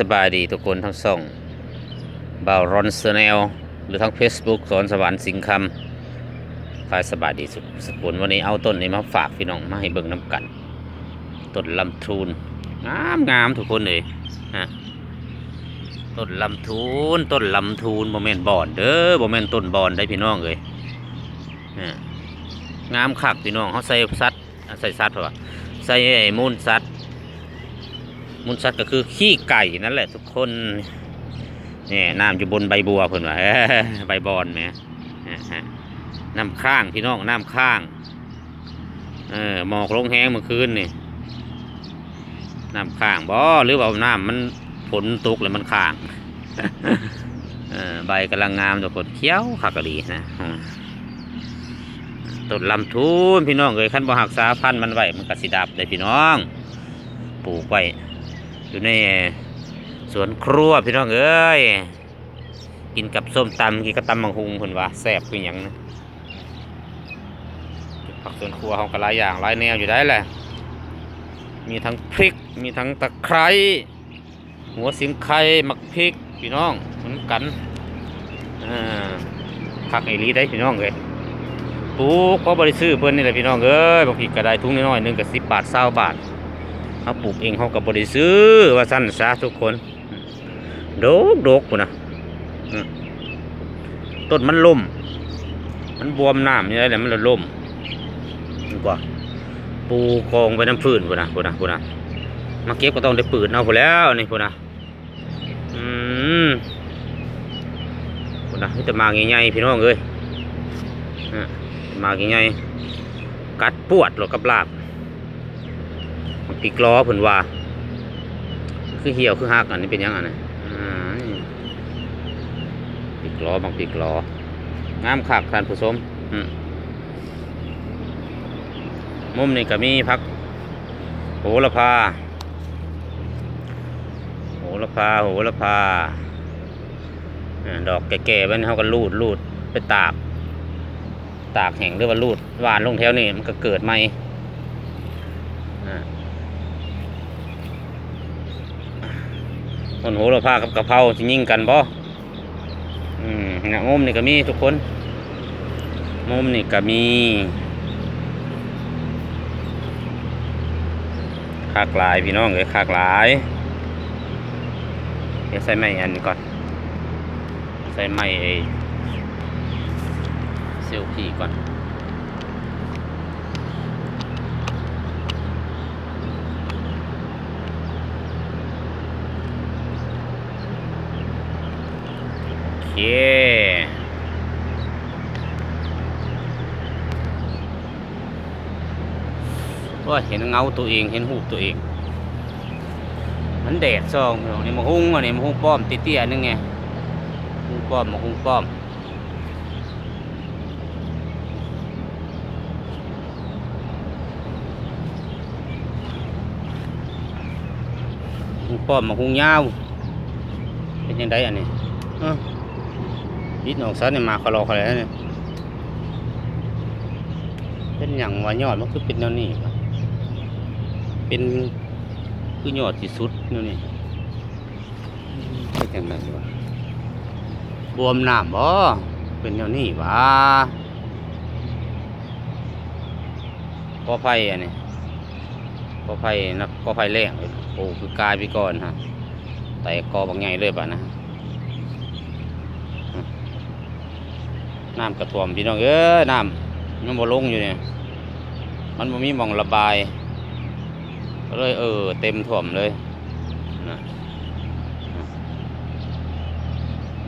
สบายดีทุกคนทั้งสองบ่าวรอนเซแนลหรือทั้ง Facebook สอนสวรรค์สิงคำคายสบายดีสุดสกุลวันนี้เอาต้นนี้มาฝากพี่น้องมาให้เบิ่งน้ำกันต้นลำทูนงามงามทุกคนเลยฮะต้นลำทูนต้นลำทูนโมเมนบอนเด้อโมเมนต้นบอนได้พี่น้องเลยฮะงามคักพี่น้องเขาใส่ซัดใส่ซัดเพราะว่าใส่ไอ้มูลซัด มูลสัตว์ก็คือขี้ไก่นั่นแหละทุกคนนี่น้ำอยู่บนใบบัวเพิ่นว่าใบบอนแหมน้ำข้างพี่น้องน้ำข้างเออหมอกลงแห้งเมื่อคืนนี่น้ำข้างบ่หรือว่าน้ำมันฝนตกแล้วมันข้างใบกำลังงามทุกคนเขียวขักะดีนะต้นลำทูนพี่น้องเอ้ยขั้นบ่หักษาพันธุ์มันไว้มันก็สิดับเลยพี่น้อง ปลูกไว้ อยู่ในสวนครัวพี่น้องเอ้ยกินกับส้มตำกินกับตำมังหุงคนว่าแซ่บคือหยังนะผักสวนครัวเขาก็หลายอย่างหลายแนวอยู่ได้แหละ มีทั้งพริก มีทั้งตะไคร้หัวสิงไข่หมักพริกพี่น้องเหมือนกันอ่าผักไอรีได้พี่น้องเลยปลูกก็บริซื้อเพิ่นนี่แหละพี่น้องเอ้ยบางทีก็ได้ทุ่งน้อยๆนึงก็สิบบาทเศร้าบาท เขาปลูกเองเขากับบริซื้อว่าสั้นซะทุกคน โดกโดกพุ่นนะต้นมันล่ม มันบวมน้ำนี่แหละมันลยล่มดีกว่า ปูกองไปน้ำพื้นพุ่นนะพุ่นนะพุ่นนะมาเก็บก็ต้องได้ปืนเอาพุ่นแล้วนี่พุ่นนะอืมพุ่นนะนี่แต่มาใหญ่ๆพี่น้องเอ้ยมาใหญ่ๆกัดปวดหรอกกับลาบ ปีกล้อเพิ่นว่า คือเหี่ยวคือหักอันนี้เป็นยังอันนี้อ่านี่ปีกล้อบางปีกล้องามคักท่านผู้ชมมุมนี้ก็มีพักโหระพาโหระพาโหระพาดอกแก่ๆไว้เขาก็รูดรูดไปตาก ตากแห้งหรือว่ารูดหวานลงแถวนี้มันก็เกิดใหม่อ่า ต้นโหระพากับกะเพราจะยิ่งกันบ่อืมนะมุมนี่ก็มีทุกคน มุมนี่ก็มีคากหลายพี่น้องเอ้ยคากหลายเดี๋ยวใส่ไม้อันนี้ก่อน ใส่ไม้ไอ้เซลฟี่ก่อน เค ว่าเห็นเงาตัวเองเห็นหูตัวเอง มันแดดซองน้องนี่มาหุ้งอันนี้มาหุ้งป้อมเตี้ยๆนึงไงหุ้งป้อมมาหุ้งป้อมหุ้งป้อมมาหุ้งยาว เป็นยังไงอันนี้ บิดออกซะเนี่ยมาคลอคอะไรเนี่ยเป็นอย่างว่ายอดมันคือเป็นแนวนี้เป็นคือยอดที่สุดแนวนี้เป็นอย่างไรวะบวมน้ำบ่เป็นแนวนี้วะกอไผ่อันนี้กอไผ่นะกอไผ่แรงโอ้คือกายไปก่อนฮะแต่กอบางไงเลยป่ะนะ น้ำกระท่วมพี่น้องเอ้ยน้ำมันบ่ลงอยู่เนี่ยมันบ่มีมองระบายก็เลยเออเต็มท่วมเลยนะ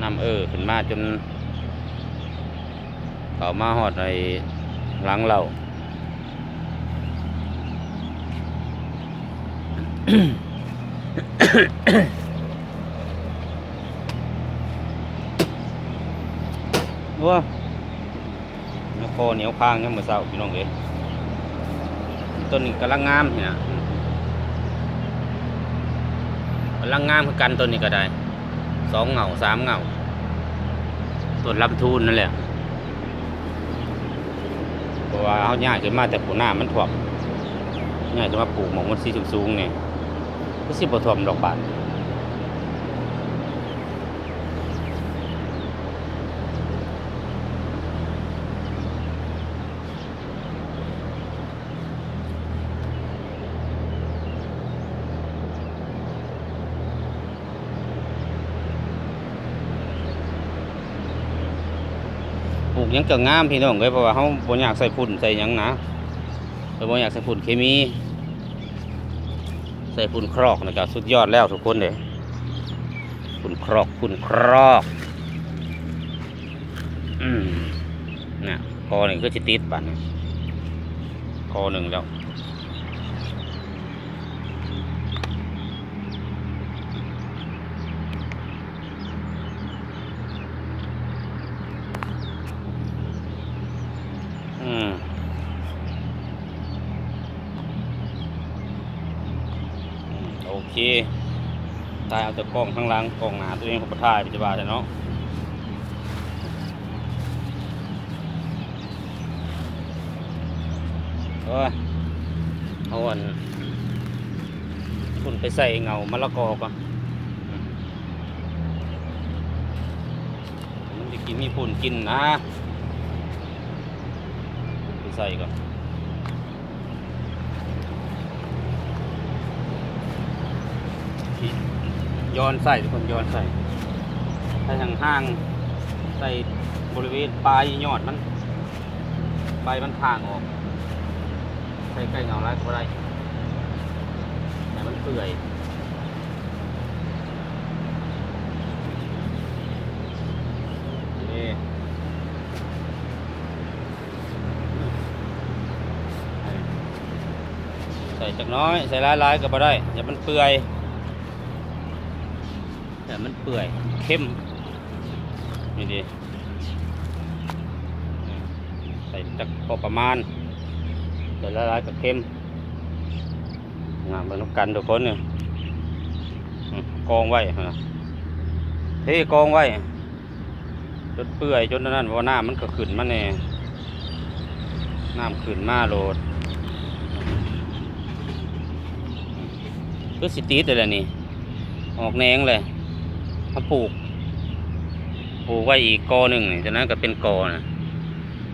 น้ำเออขึ้นมาจนเขามาหอดในหลังเรา ว้าเนื้อคอเหนียวพางยังมือเศร้าพี่น้องเอ้ยต้นนี้กำลังงามเนี่ยกำลังงามคือกันต้นนี้ก็ได้สองเหงาสามเหงาต้นลำทูนนั่นแหละเพราะว่าเขาย่ายขึ้นมาแต่ปูหน้ามันถ่วมย่ายขึ้นมาปลูกหมองมันสีสูงๆเนี่ยก็สิบถ่วมดอกบาน กยังก็งามพี่น้องเลยเพราะว่าเขาบ่อยากใส่ฝุ่นใส่ยังนะเราบ่อยากใส่ฝุ่นเคมี ใส่ฝุ่นครอกนะก็สุดยอดแล้วทุกคนเลยฝุ่นครอกฝุ่นครอกอืมน่ะคอหนึ่งก็จะติดบัดนคอหนึ่งแล้ว อืมอืมโอ เคตายเอาแต่กล้องข้างหล่างกล้องหนาตัวเองผมก็ถ่ายไปจะบาแต่เนาะโอ้ยเอาอันคุณไปใส่เงามะละกอก่อนมันจะกินมีฝุ่นกินนะไปใส่ก่อน ย้อนใส่ทุกคนย้อนใส่ใส่ทางห้างใส่บริเวณปลายยอดมันใบมันทางออกใส่ใกล้เงาไรก็ได้แต่มันเปื่อยนี่ใส่จักน้อย ใส่ลายๆก็บ่ได้อย่ามันเปื่อย อย่มันเปื่อยเข้มนี่ดิใส่จักพอประมาณใส่หลายๆก็เข้มงามเบิ่งน้ำกันทุกคนเนี่ยกองไว้นะเทกองไว้จนเปื่อยจนนั่นว่าน้ำมันก็ขึ้นมาแน่น้ำขึ้นมาโหลดคือสิติดเลยแหละนี่ ออกแนงเลย มาปลูก ปลูกไว้อีกกอหนึ่งจากนั้นก็เป็นกอนะ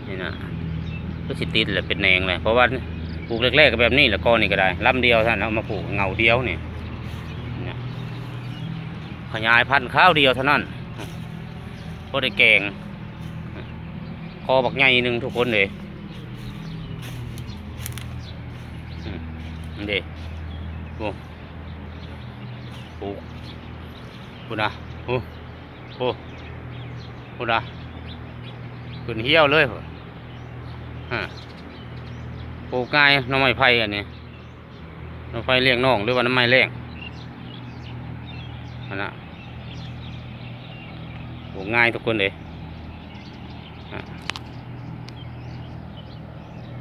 นี่นะคือสิติดเลยเป็นแนงเลยเพราะว่าปลูกแรกๆก็แบบนี้แหละกอนี่ก็ได้ลำเดียวท่านเอามาปลูกเงาเดียวนี่ขยายพันธุ์ข้าวเดียวเท่านั้นพอได้แกงคอบักใหญ่หนึ่งทุกคนเลยนี่เด้โอ้ปลูกนะ โอ้โอ้คุณนะขึ้นเหี้ยวเลยฮะปลูกง่ายน้องไม้ไผ่อันนี้น้องไผ่เลี้ยงน้องหรือว่าน้ำไม้แรงอันน่ะปลูกง่ายทุกคนเลยฮะ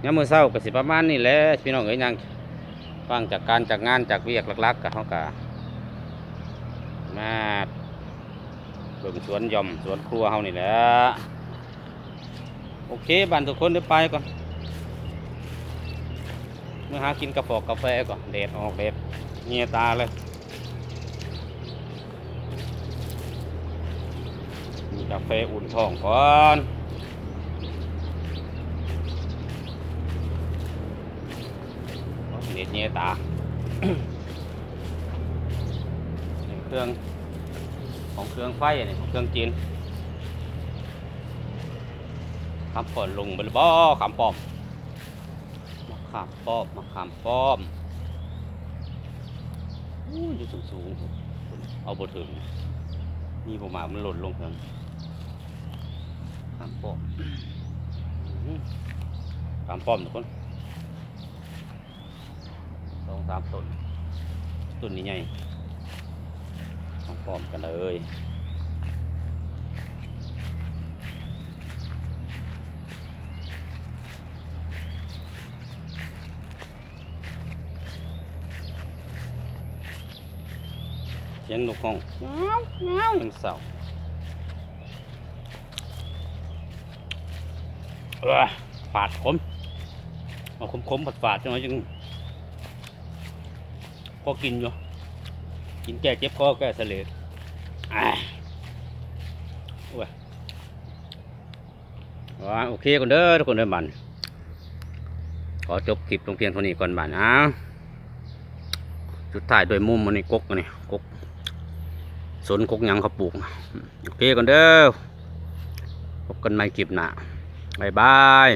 ยามมือเช้าก็สิประมาณนี้แหละพี่น้องเอ้ยยังฟังจากการจากงานจากเวียกหลักๆกับเขากะมา เบิ่งสวนย่อมสวนครัวเฮานี่แหละโอเคบ้านทุกคนเดี๋ยวไปก่อนเมื่อหากินกาแฟกาแฟก่อนเดดออกเดดเงียตาเลยมีกาแฟอุ่นท้องก่อนเดดเงียตาเครื่อง ของเครื่องไฟอันนี้ของเครื่องจีนคำปอนลงไปเลยบ่คำปอมมะขามป้อมมะขามป้อมอู้ยสูงสูงเอาบถึงมีประมามันหล่นลงกันขามป้อมขามป้อมทุกคนสองสามต้นต้นนี้ใหญ่ พร้อมๆกันเลยเสียงนกห้องเงาเงายังเสาเออฝาดขมเอาขมขมๆฝาดฝาดๆจังหน่อยจึงพอกินอยู่ กินแก้เจ็บคอแก้เสลดอ่าโอ้ยว่าโอเคก่อนเด้อทุกคนเด้อบันขอจบคลิปลงเพียงเท่านี้ก่อนบันอ้าวสุดท้ายโดวยมุมมันนี่กกอันนี่กกสนกกหยังเขาปลูกโอเคก่อนเด้อพบกันใหม่คลิปหน้าบ๊ายบาย